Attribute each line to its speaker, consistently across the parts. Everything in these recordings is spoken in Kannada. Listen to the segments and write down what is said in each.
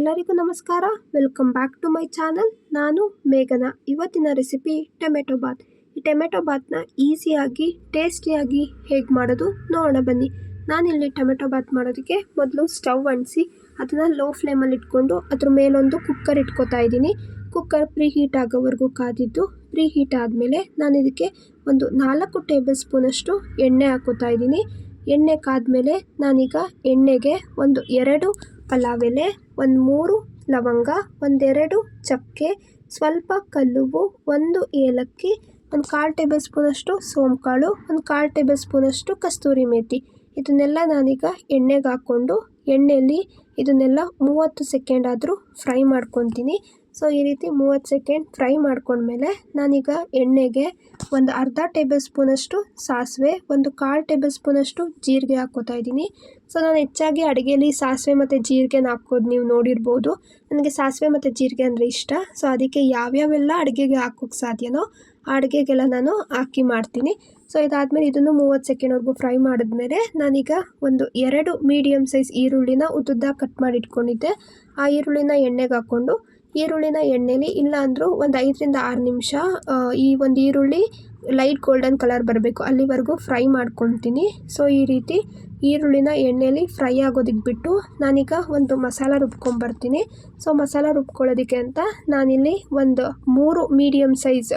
Speaker 1: ಎಲ್ಲರಿಗೂ ನಮಸ್ಕಾರ. Welcome back to my channel ನಾನು ಮೇಘನ. ಇವತ್ತಿನ ರೆಸಿಪಿ ಟೊಮೆಟೊ ಬಾತ್. ಈ ಟೊಮೆಟೊ ಬಾತ್ನ ಈಸಿಯಾಗಿ, ಟೇಸ್ಟಿಯಾಗಿ ಹೇಗೆ ಮಾಡೋದು ನೋಡೋಣ ಬನ್ನಿ. ನಾನಿಲ್ಲಿ ಟೊಮೆಟೊ ಬಾತ್ ಮಾಡೋದಕ್ಕೆ ಮೊದಲು ಸ್ಟವ್ ಅಂಟಿಸಿ, ಅದನ್ನು ಲೋ ಫ್ಲೇಮಲ್ಲಿ ಇಟ್ಕೊಂಡು ಅದ್ರ ಮೇಲೊಂದು ಕುಕ್ಕರ್ ಇಟ್ಕೋತಾ ಇದ್ದೀನಿ. ಕುಕ್ಕರ್ ಪ್ರೀ ಹೀಟ್ ಆಗೋವರೆಗೂ ಕಾದಿದ್ದು ಪ್ರೀ ಹೀಟ್ ಆದಮೇಲೆ ನಾನು ಇದಕ್ಕೆ ಒಂದು ನಾಲ್ಕು ಟೇಬಲ್ ಸ್ಪೂನಷ್ಟು ಎಣ್ಣೆ ಹಾಕೋತಾ ಇದ್ದೀನಿ. ಎಣ್ಣೆ ಕಾದ್ಮೇಲೆ ನಾನೀಗ ಎಣ್ಣೆಗೆ ಒಂದು ಎರಡು ಪಲಾವ್ ಎಲೆ ಒಂದು ಮೂರು ಲವಂಗ, ಒಂದೆರಡು ಚಕ್ಕೆ, ಸ್ವಲ್ಪ ಕಲ್ಲುವು, ಒಂದು ಏಲಕ್ಕಿ, ಒಂದು ಕಾಲು ಟೇಬಲ್ ಸ್ಪೂನಷ್ಟು ಸೋಂಕಾಳು, ಒಂದು ಕಾಲು ಟೇಬಲ್ ಸ್ಪೂನಷ್ಟು ಕಸ್ತೂರಿ ಮೇಥಿ ಇದನ್ನೆಲ್ಲ ನಾನೀಗ ಎಣ್ಣೆಗೆ ಹಾಕ್ಕೊಂಡು ಎಣ್ಣೆಯಲ್ಲಿ ಇದನ್ನೆಲ್ಲ ಮೂವತ್ತು ಸೆಕೆಂಡ್ ಆದರೂ ಫ್ರೈ ಮಾಡ್ಕೊತೀನಿ. ಸೊ ಈ ರೀತಿ ಮೂವತ್ತು ಸೆಕೆಂಡ್ ಫ್ರೈ ಮಾಡ್ಕೊಂಡ್ಮೇಲೆ ನಾನೀಗ ಎಣ್ಣೆಗೆ ಒಂದು ಅರ್ಧ ಟೇಬಲ್ ಸ್ಪೂನಷ್ಟು ಸಾಸಿವೆ, ಒಂದು ಕಾಲು ಟೇಬಲ್ ಸ್ಪೂನಷ್ಟು ಜೀರಿಗೆ ಹಾಕ್ಕೋತಾ ಇದ್ದೀನಿ. ಸೊ ನಾನು ಹೆಚ್ಚಾಗಿ ಅಡುಗೆಯಲ್ಲಿ ಸಾಸಿವೆ ಮತ್ತು ಜೀರಿಗೆನ ಹಾಕೋದು ನೀವು ನೋಡಿರ್ಬೋದು. ನನಗೆ ಸಾಸಿವೆ ಮತ್ತು ಜೀರಿಗೆ ಅಂದರೆ ಇಷ್ಟ. ಸೊ ಅದಕ್ಕೆ ಯಾವ್ಯಾವೆಲ್ಲ ಅಡುಗೆಗೆ ಹಾಕೋಕ್ಕೆ ಸಾಧ್ಯನೋ ಆ ಅಡುಗೆಗೆಲ್ಲ ನಾನು ಹಾಕಿ ಮಾಡ್ತೀನಿ. ಸೊ ಇದಾದಮೇಲೆ ಇದನ್ನು ಮೂವತ್ತು ಸೆಕೆಂಡ್ವರೆಗೂ ಫ್ರೈ ಮಾಡಿದ್ಮೇಲೆ ನಾನೀಗ ಒಂದು ಎರಡು ಮೀಡಿಯಮ್ ಸೈಜ್ ಈರುಳ್ಳಿನ ಉದ್ದುದ್ದ ಕಟ್ ಮಾಡಿ ಇಟ್ಕೊಂಡಿದ್ದೆ ಆ ಈರುಳ್ಳಿನ ಎಣ್ಣೆಗೆ ಹಾಕ್ಕೊಂಡು ಈರುಳ್ಳಿನ ಎಣ್ಣೆಲಿ ಇಲ್ಲ ಅಂದರೂ ಒಂದು ಐದರಿಂದ ಆರು ನಿಮಿಷ ಈ ಒಂದು ಈರುಳ್ಳಿ ಲೈಟ್ ಗೋಲ್ಡನ್ ಕಲರ್ ಬರಬೇಕು. ಅಲ್ಲಿವರೆಗೂ ಫ್ರೈ ಮಾಡ್ಕೊತೀನಿ ಸೊ ಈ ರೀತಿ ಈರುಳ್ಳಿನ ಎಣ್ಣೆಲಿ ಫ್ರೈ ಆಗೋದಕ್ಕೆ ಬಿಟ್ಟು ನಾನೀಗ ಒಂದು ಮಸಾಲ ರುಬ್ಕೊಂಬರ್ತೀನಿ. ಸೊ ಮಸಾಲ ರುಬ್ಕೊಳ್ಳೋದಕ್ಕೆ ಅಂತ ನಾನಿಲ್ಲಿ ಒಂದು ಮೂರು ಮೀಡಿಯಮ್ ಸೈಜ್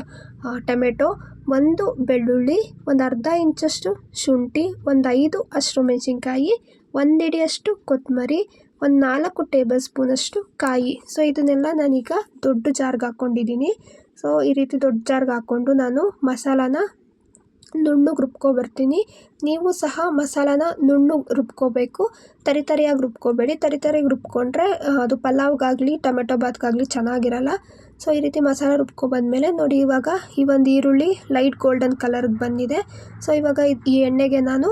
Speaker 1: ಟೊಮೆಟೊ, ಒಂದು ಬೆಳ್ಳುಳ್ಳಿ, ಒಂದು ಅರ್ಧ ಇಂಚಷ್ಟು ಶುಂಠಿ, ಒಂದು ಐದು ಹಸಿರು ಮೆಣಸಿನ್ಕಾಯಿ ಒಂದಿಡಿಯಷ್ಟು ಕೊತ್ತಂಬರಿ ಒಂದು ನಾಲ್ಕು ಟೇಬಲ್ ಸ್ಪೂನಷ್ಟು ಕಾಯಿ. ಸೊ ಇದನ್ನೆಲ್ಲ ನಾನೀಗ ದೊಡ್ಡ ಜಾರ್ಗೆ ಹಾಕ್ಕೊಂಡಿದ್ದೀನಿ ಸೊ ಈ ರೀತಿ ದೊಡ್ಡ ಜಾರ್ಗೆ ಹಾಕ್ಕೊಂಡು ನಾನು ಮಸಾಲಾನ ನುಣ್ಣಗೆ ರುಬ್ಕೊಬರ್ತೀನಿ ನೀವು ಸಹ ಮಸಾಲಾನ ನುಣ್ಣಗೆ ರುಬ್ಕೋಬೇಕು. ತರಿತರಿಯಾಗಿ ರುಬ್ಕೋಬೇಡಿ. ತರಿ ತರಿಯಾಗಿ ರುಬ್ಕೊಂಡ್ರೆ, ಅದು ಪಲಾವ್ಗಾಗಲಿ, ಟೊಮೆಟೊ ಬಾತ್ಗಾಗಲಿ ಚೆನ್ನಾಗಿರಲ್ಲ. ಸೊ ಈ ರೀತಿ ಮಸಾಲ ರುಬ್ಕೊಬಂದಮೇಲೆ ನೋಡಿ, ಇವಾಗ ಈ ಒಂದು ಈರುಳ್ಳಿ ಲೈಟ್ ಗೋಲ್ಡನ್ ಕಲರ್ಗೆ ಬಂದಿದೆ. ಸೊ ಇವಾಗ ಈ ಎಣ್ಣೆಗೆ ನಾನು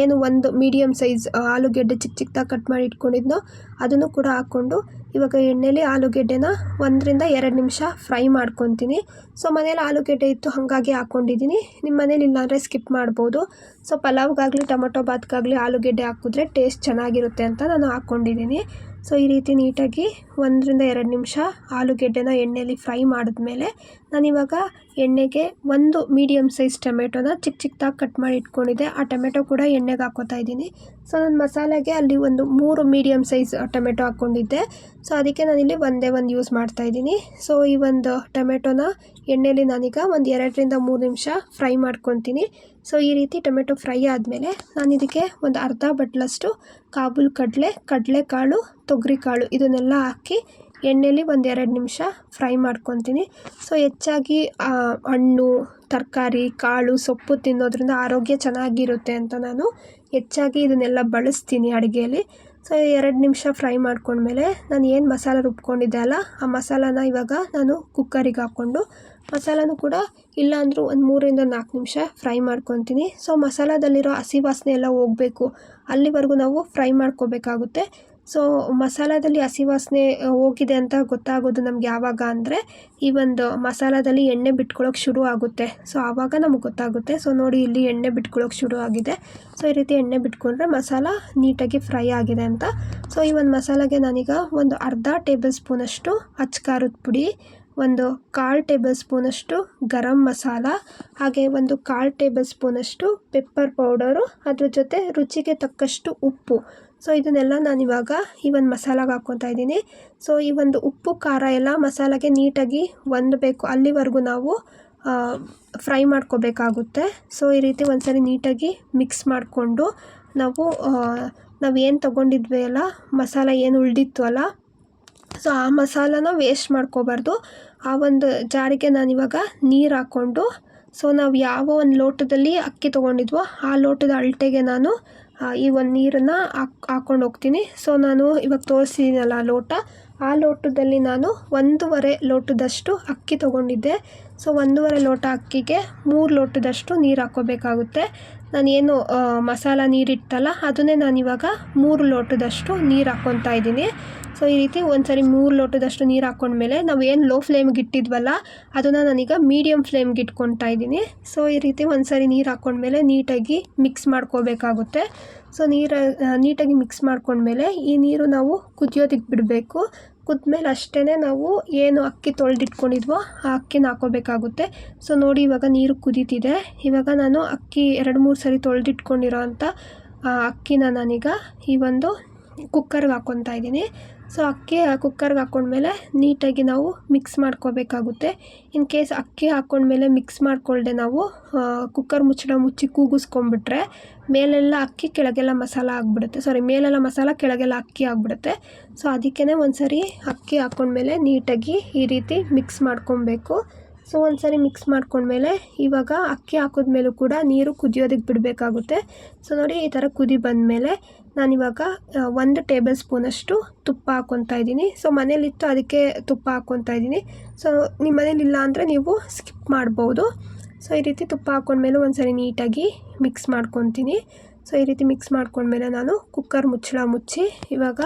Speaker 1: ಏನು ಒಂದು ಮೀಡಿಯಮ್ ಸೈಜ್ ಆಲೂಗೆಡ್ಡೆ ಚಿಕ್ಕ ಚಿಕ್ಕದಾಗಿ ಕಟ್ ಮಾಡಿ ಇಟ್ಕೊಂಡಿದ್ನೋ, ಅದನ್ನು ಕೂಡ ಹಾಕ್ಕೊಂಡು ಇವಾಗ ಎಣ್ಣೆಲಿ ಆಲೂಗೆಡ್ಡೆನ ಒಂದರಿಂದ ಎರಡು ನಿಮಿಷ ಫ್ರೈ ಮಾಡ್ಕೊತೀನಿ. ಸೊ ಮನೇಲಿ ಆಲೂಗೆಡ್ಡೆ ಇತ್ತು, ಹಾಗಾಗಿ ಹಾಕ್ಕೊಂಡಿದ್ದೀನಿ. ನಿಮ್ಮ ಮನೇಲಿ ಇಲ್ಲಾಂದರೆ ಸ್ಕಿಪ್ ಮಾಡ್ಬೋದು. ಸೊ ಪಲಾವ್ಗಾಗಲಿ, ಟೊಮೊಟೊ ಬಾತ್ಗಾಗಲಿ, ಆಲೂಗೆಡ್ಡೆ ಹಾಕಿದ್ರೆ ಟೇಸ್ಟ್ ಚೆನ್ನಾಗಿರುತ್ತೆ ಅಂತ ನಾನು ಹಾಕ್ಕೊಂಡಿದ್ದೀನಿ. ಸೊ ಈ ರೀತಿ ನೀಟಾಗಿ ಒಂದರಿಂದ ಎರಡು ನಿಮಿಷ ಆಲೂಗೆಡ್ಡೆನ ಎಣ್ಣೆಯಲ್ಲಿ ಫ್ರೈ ಮಾಡಿದ್ಮೇಲೆ ನಾನಿವಾಗ ಎಣ್ಣೆಗೆ ಒಂದು ಮೀಡಿಯಮ್ ಸೈಜ್ ಟೊಮೆಟೊನ ಚಿಕ್ಕ ಚಿಕ್ಕದಾಗಿ ಕಟ್ ಮಾಡಿ ಇಟ್ಕೊಂಡಿದ್ದೆ. ಆ ಟೊಮೆಟೊ ಕೂಡ ಎಣ್ಣೆಗೆ ಹಾಕೋತಾ ಇದ್ದೀನಿ. ಸೊ ನಾನು ಮಸಾಲೆಗೆ ಅಲ್ಲಿ ಒಂದು ಮೂರು ಮೀಡಿಯಮ್ ಸೈಜ್ ಟೊಮೆಟೊ ಹಾಕ್ಕೊಂಡಿದ್ದೆ ಸೊ ಅದಕ್ಕೆ ನಾನಿಲ್ಲಿ ಒಂದೇ ಒಂದು ಯೂಸ್ ಮಾಡ್ತಾ ಇದ್ದೀನಿ. ಸೊ ಈ ಒಂದು ಟೊಮೆಟೊನ ಎಣ್ಣೆಯಲ್ಲಿ ನಾನೀಗ ಒಂದು ಎರಡರಿಂದ ಮೂರು ನಿಮಿಷ ಫ್ರೈ ಮಾಡ್ಕೊತೀನಿ. ಸೊ ಈ ರೀತಿ ಟೊಮೆಟೊ ಫ್ರೈ ಆದಮೇಲೆ ನಾನು ಇದಕ್ಕೆ ಒಂದು ಅರ್ಧ ಬಟ್ಲಷ್ಟು ಕಾಬೂಲ್ ಕಡಲೆ, ಕಡಲೆಕಾಳು, ತೊಗರಿಕಾಳು ಇದನ್ನೆಲ್ಲ ಹಾಕಿ ಎಣ್ಣೆಲಿ ಒಂದು ಎರಡು ನಿಮಿಷ ಫ್ರೈ ಮಾಡ್ಕೊತೀನಿ. ಸೊ, ಹೆಚ್ಚಾಗಿ ಹಣ್ಣು, ತರಕಾರಿ, ಕಾಳು, ಸೊಪ್ಪು ತಿನ್ನೋದ್ರಿಂದ ಆರೋಗ್ಯ ಚೆನ್ನಾಗಿರುತ್ತೆ ಅಂತ ನಾನು ಹೆಚ್ಚಾಗಿ ಇದನ್ನೆಲ್ಲ ಬಳಸ್ತೀನಿ ಅಡುಗೆಯಲ್ಲಿ. ಸೊ, ಎರಡು ನಿಮಿಷ ಫ್ರೈ ಮಾಡ್ಕೊಂಡ್ಮೇಲೆ ನಾನು ಏನು ಮಸಾಲ ರುಬ್ಕೊಂಡಿದ್ದೆ ಅಲ್ಲ, ಆ ಮಸಾಲಾನ ಇವಾಗ ನಾನು ಕುಕ್ಕರಿಗೆ ಹಾಕ್ಕೊಂಡು ಮಸಾಲನೂ ಕೂಡ ಇಲ್ಲಾಂದರೂ ಒಂದು ಮೂರರಿಂದ ನಾಲ್ಕು ನಿಮಿಷ ಫ್ರೈ ಮಾಡ್ಕೊತೀನಿ. ಸೊ, ಮಸಾಲದಲ್ಲಿರೋ ಹಸಿ ವಾಸನೆ ಎಲ್ಲ ಹೋಗಬೇಕು. ಅಲ್ಲಿವರೆಗೂ ನಾವು ಫ್ರೈ ಮಾಡ್ಕೋಬೇಕಾಗುತ್ತೆ. ಸೊ ಮಸಾಲದಲ್ಲಿ ಹಸಿ ವಾಸನೆ ಹೋಗಿದೆ ಅಂತ ಗೊತ್ತಾಗೋದು ನಮ್ಗೆ ಯಾವಾಗ ಅಂದರೆ, ಈ ಒಂದು ಮಸಾಲದಲ್ಲಿ ಎಣ್ಣೆ ಬಿಟ್ಕೊಳ್ಳೋಕೆ ಶುರು ಆಗುತ್ತೆ. ಸೊ ಆವಾಗ ನಮಗೆ ಗೊತ್ತಾಗುತ್ತೆ. ಸೊ ನೋಡಿ ಇಲ್ಲಿ ಎಣ್ಣೆ ಬಿಟ್ಕೊಳ್ಳೋಕೆ ಶುರು ಆಗಿದೆ. ಸೊ ಈ ರೀತಿ ಎಣ್ಣೆ ಬಿಟ್ಕೊಂಡ್ರೆ ಮಸಾಲ ನೀಟಾಗಿ ಫ್ರೈ ಆಗಿದೆ ಅಂತ. ಸೊ ಈ ಒಂದು ಮಸಾಲೆಗೆ ನಾನೀಗ ಒಂದು ಅರ್ಧ ಟೇಬಲ್ ಸ್ಪೂನಷ್ಟು ಅಚ್ಕಾರದ ಪುಡಿ, ಒಂದು ಕಾಲು ಟೇಬಲ್ ಸ್ಪೂನಷ್ಟು ಗರಂ ಮಸಾಲ, ಹಾಗೆ ಒಂದು ಕಾಲು ಟೇಬಲ್ ಸ್ಪೂನಷ್ಟು ಪೆಪ್ಪರ್ ಪೌಡರು, ಅದ್ರ ಜೊತೆ ರುಚಿಗೆ ತಕ್ಕಷ್ಟು ಉಪ್ಪು. ಸೊ ಇದನ್ನೆಲ್ಲ ನಾನು ಇವಾಗ ಈ ಒಂದು ಮಸಾಲಾಗೆ ಹಾಕ್ಕೊತಾ ಇದ್ದೀನಿ. ಸೊ ಈ ಒಂದು ಉಪ್ಪು, ಖಾರ ಎಲ್ಲ ಮಸಾಲೆಗೆ ನೀಟಾಗಿ ಹೊಂದಬೇಕು ಅಲ್ಲಿವರೆಗೂ ನಾವು ಫ್ರೈ ಮಾಡ್ಕೋಬೇಕಾಗುತ್ತೆ. ಸೊ ಈ ರೀತಿ ಒಂದ್ಸರಿ ನೀಟಾಗಿ ಮಿಕ್ಸ್ ಮಾಡಿಕೊಂಡು ನಾವು ನಾವು ಏನು ತೊಗೊಂಡಿದ್ವಿ ಅಲ್ಲ, ಮಸಾಲ ಏನು ಉಳಿದಿತ್ತು ಅಲ್ಲ, ಸೊ ಆ ಮಸಾಲಾನ ವೇಸ್ಟ್ ಮಾಡ್ಕೋಬಾರ್ದು. ಆ ಒಂದು ಜಾರಿಗೆ ನಾನಿವಾಗ ನೀರು ಹಾಕ್ಕೊಂಡು, ಸೊ ನಾವು ಯಾವ ಒಂದು ಲೋಟದಲ್ಲಿ ಅಕ್ಕಿ ತೊಗೊಂಡಿದ್ವೋ, ಆ ಲೋಟದ ಅಳತೆಗೆ ನಾನು ಈ ಒಂದು ನೀರನ್ನು ಹಾಕ್ ಹಾಕ್ಕೊಂಡು ಹೋಗ್ತೀನಿ. ಸೊ ನಾನು ಇವಾಗ ತೋರಿಸಿದ್ದೀನಲ್ಲ ಲೋಟ. ಆ ಲೋಟದಲ್ಲಿ ನಾನು ಒಂದೂವರೆ ಲೋಟದಷ್ಟು ಅಕ್ಕಿ ತೊಗೊಂಡಿದ್ದೆ. ಸೊ ಒಂದೂವರೆ ಲೋಟ ಅಕ್ಕಿಗೆ ಮೂರು ಲೋಟದಷ್ಟು ನೀರು ಹಾಕ್ಕೋಬೇಕಾಗುತ್ತೆ. ನಾನೇನು ಮಸಾಲ ನೀರಿಟ್ಟಲ್ಲ, ಅದನ್ನೇ ನಾನಿವಾಗ ಮೂರು ಲೋಟದಷ್ಟು ನೀರು ಹಾಕ್ಕೊತಾ ಇದ್ದೀನಿ. ಸೊ ಈ ರೀತಿ ಒಂದು ಸರಿ ಮೂರು ಲೋಟದಷ್ಟು ನೀರು ಹಾಕ್ಕೊಂಡ್ಮೇಲೆ ನಾವು ಏನು ಲೋ ಫ್ಲೇಮ್ಗೆ ಇಟ್ಟಿದ್ವಲ್ಲ, ಅದನ್ನು ನಾನೀಗ ಮೀಡಿಯಮ್ ಫ್ಲೇಮ್ಗೆ ಇಟ್ಕೊತಾ ಇದ್ದೀನಿ. ಸೊ ಈ ರೀತಿ ಒಂದು ಸರಿ ನೀರು ಹಾಕ್ಕೊಂಡ್ಮೇಲೆ ನೀಟಾಗಿ ಮಿಕ್ಸ್ ಮಾಡ್ಕೋಬೇಕಾಗುತ್ತೆ. ಸೊ ನೀರು ನೀಟಾಗಿ ಮಿಕ್ಸ್ ಮಾಡ್ಕೊಂಡ್ಮೇಲೆ ಈ ನೀರು ನಾವು ಕುದಿಯೋದಕ್ಕೆ ಬಿಡಬೇಕು. ಕುದ್ಮೇಲೆ ಅಷ್ಟೇ ನಾವು ಏನು ಅಕ್ಕಿ ತೊಳೆದಿಟ್ಕೊಂಡಿದ್ವೋ ಆ ಅಕ್ಕಿನ ಹಾಕೋಬೇಕಾಗುತ್ತೆ. ಸೊ ನೋಡಿ ಇವಾಗ ನೀರು ಕುದೀತಿದೆ. ಇವಾಗ ನಾನು ಅಕ್ಕಿ ಎರಡು ಮೂರು ಸರಿ ತೊಳೆದಿಟ್ಕೊಂಡಿರೋ ಅಂಥ ಅಕ್ಕಿನ ನಾನೀಗ ಈ ಒಂದು ಕುಕ್ಕರ್ಗೆ ಹಾಕ್ಕೊತಾ ಇದ್ದೀನಿ. ಸೊ ಅಕ್ಕಿ ಕುಕ್ಕರ್ಗೆ ಹಾಕ್ಕೊಂಡ್ಮೇಲೆ ನೀಟಾಗಿ ನಾವು ಮಿಕ್ಸ್ ಮಾಡ್ಕೋಬೇಕಾಗುತ್ತೆ. ಇನ್ ಕೇಸ್ ಅಕ್ಕಿ ಹಾಕ್ಕೊಂಡ್ಮೇಲೆ ಮಿಕ್ಸ್ ಮಾಡಿಕೊಳ್ಳದೆ ನಾವು ಕುಕ್ಕರ್ ಮುಚ್ಚಳ ಮುಚ್ಚಿ ಕೂಗಿಸ್ಕೊಂಡ್ಬಿಟ್ರೆ ಮೇಲೆಲ್ಲ ಅಕ್ಕಿ ಕೆಳಗೆಲ್ಲ ಮಸಾಲ ಆಗಿಬಿಡುತ್ತೆ. ಸಾರಿ ಮೇಲೆಲ್ಲ ಮಸಾಲ ಕೆಳಗೆಲ್ಲ ಅಕ್ಕಿ ಆಗಿಬಿಡುತ್ತೆ. ಸೊ ಅದಕ್ಕೇ ಒಂದು ಸರಿ ಅಕ್ಕಿ ಹಾಕ್ಕೊಂಡ್ಮೇಲೆ ನೀಟಾಗಿ ಈ ರೀತಿ ಮಿಕ್ಸ್ ಮಾಡ್ಕೊಬೇಕು. ಸೊ ಒಂದು ಸರಿ ಮಿಕ್ಸ್ ಮಾಡ್ಕೊಂಡ್ಮೇಲೆ ಇವಾಗ ಅಕ್ಕಿ ಹಾಕಿದ್ಮೇಲೂ ಕೂಡ ನೀರು ಕುದಿಯೋದಕ್ಕೆ ಬಿಡಬೇಕಾಗುತ್ತೆ. ಸೊ ನೋಡಿ ಈ ಥರ ಕುದಿ ಬಂದಮೇಲೆ ನಾನಿವಾಗ ಒಂದು ಟೇಬಲ್ ಸ್ಪೂನಷ್ಟು ತುಪ್ಪ ಹಾಕ್ಕೊತಾ ಇದ್ದೀನಿ. ಸೊ, ಮನೇಲಿತ್ತು ಅದಕ್ಕೆ ತುಪ್ಪ ಹಾಕ್ಕೊತಾ ಇದ್ದೀನಿ. ಸೊ, ನಿಮ್ಮ ಮನೇಲಿಲ್ಲ ಅಂದರೆ ನೀವು ಸ್ಕಿಪ್ ಮಾಡ್ಬೋದು. ಸೊ, ಈ ರೀತಿ ತುಪ್ಪ ಹಾಕ್ಕೊಂಡ್ಮೇಲೆ ಒಂದು ಸರಿ ನೀಟಾಗಿ ಮಿಕ್ಸ್ ಮಾಡ್ಕೊತೀನಿ. ಸೊ, ಈ ರೀತಿ ಮಿಕ್ಸ್ ಮಾಡ್ಕೊಂಡ್ಮೇಲೆ ನಾನು ಕುಕ್ಕರ್ ಮುಚ್ಚಳ ಮುಚ್ಚಿ ಇವಾಗ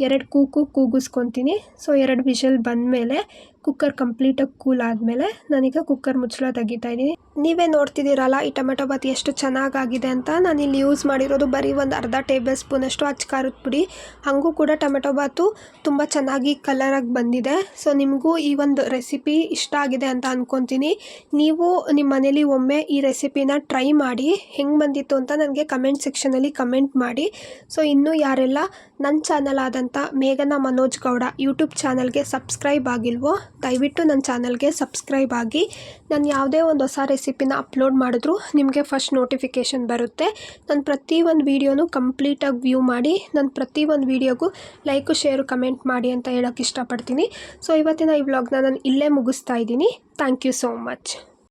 Speaker 1: ಎರಡು ಕೂಕು ಕೂಗಿಸ್ಕೊತೀನಿ. ಸೊ, ಎರಡು ವಿಷಲ್ ಬಂದಮೇಲೆ ಕುಕ್ಕರ್ ಕಂಪ್ಲೀಟಾಗಿ ಕೂಲ್ ಆದಮೇಲೆ ನಾನೀಗ ಕುಕ್ಕರ್ ಮುಚ್ಚಳ ತೆಗಿತಾ ಇದ್ದೀನಿ. ನೀವೇ ನೋಡ್ತಿದ್ದೀರಲ್ಲ, ಈ ಟೊಮೆಟೊ ಬಾತ್ ಎಷ್ಟು ಚೆನ್ನಾಗಾಗಿದೆ ಅಂತ. ನಾನು ಇಲ್ಲಿ ಯೂಸ್ ಮಾಡಿರೋದು ಬರೀ ಒಂದು ಅರ್ಧ ಟೇಬಲ್ ಸ್ಪೂನಷ್ಟು ಅಚ್ಚ ಖಾರದ ಪುಡಿ. ಹಾಗೂ ಕೂಡ ಟೊಮೆಟೊ ಬಾತು ತುಂಬ ಚೆನ್ನಾಗಿ ಕಲರಾಗಿ ಬಂದಿದೆ. ಸೊ ನಿಮಗೂ ಈ ಒಂದು ರೆಸಿಪಿ ಇಷ್ಟ ಆಗಿದೆ ಅಂತ ಅಂದ್ಕೊತೀನಿ ನೀವು ನಿಮ್ಮ ಮನೇಲಿ ಒಮ್ಮೆ ಈ ರೆಸಿಪಿನ ಟ್ರೈ ಮಾಡಿ, ಹೆಂಗೆ ಬಂದಿತ್ತು ಅಂತ ನನಗೆ ಕಮೆಂಟ್ ಸೆಕ್ಷನಲ್ಲಿ ಕಮೆಂಟ್ ಮಾಡಿ. ಸೊ ಇನ್ನೂ ಯಾರೆಲ್ಲ ನನ್ನ ಚಾನಲ್ ಆದಂಥ ಮೇಘನಾ ಮನೋಜ್ ಗೌಡ ಯೂಟ್ಯೂಬ್ ಚಾನಲ್ಗೆ ಸಬ್ಸ್ಕ್ರೈಬ್ ಆಗಿಲ್ವೋ ದಯವಿಟ್ಟು ನನ್ನ ಚಾನಲ್ಗೆ ಸಬ್ಸ್ಕ್ರೈಬ್ ಆಗಿ. ನಾನು ಯಾವುದೇ ಒಂದು ಹೊಸ ರೆಸಿಪಿನ ಅಪ್ಲೋಡ್ ಮಾಡಿದ್ರು ನಿಮಗೆ ಫಸ್ಟ್ ನೋಟಿಫಿಕೇಷನ್ ಬರುತ್ತೆ. ನಾನು ಪ್ರತಿ ಒಂದು ವೀಡಿಯೋನು ಕಂಪ್ಲೀಟಾಗಿ ವ್ಯೂ ಮಾಡಿ, ನಾನು ಪ್ರತಿ ಒಂದು ವೀಡಿಯೋಗೂ ಲೈಕು, ಶೇರು, ಕಮೆಂಟ್ ಮಾಡಿ ಅಂತ ಹೇಳೋಕ್ಕೆ ಇಷ್ಟಪಡ್ತೀನಿ. ಸೊ, ಇವತ್ತಿನ ಈ ವ್ಲಾಗ್ನ ನಾನು ಇಲ್ಲೇ ಮುಗಿಸ್ತಾ ಇದ್ದೀನಿ. Thank you so much.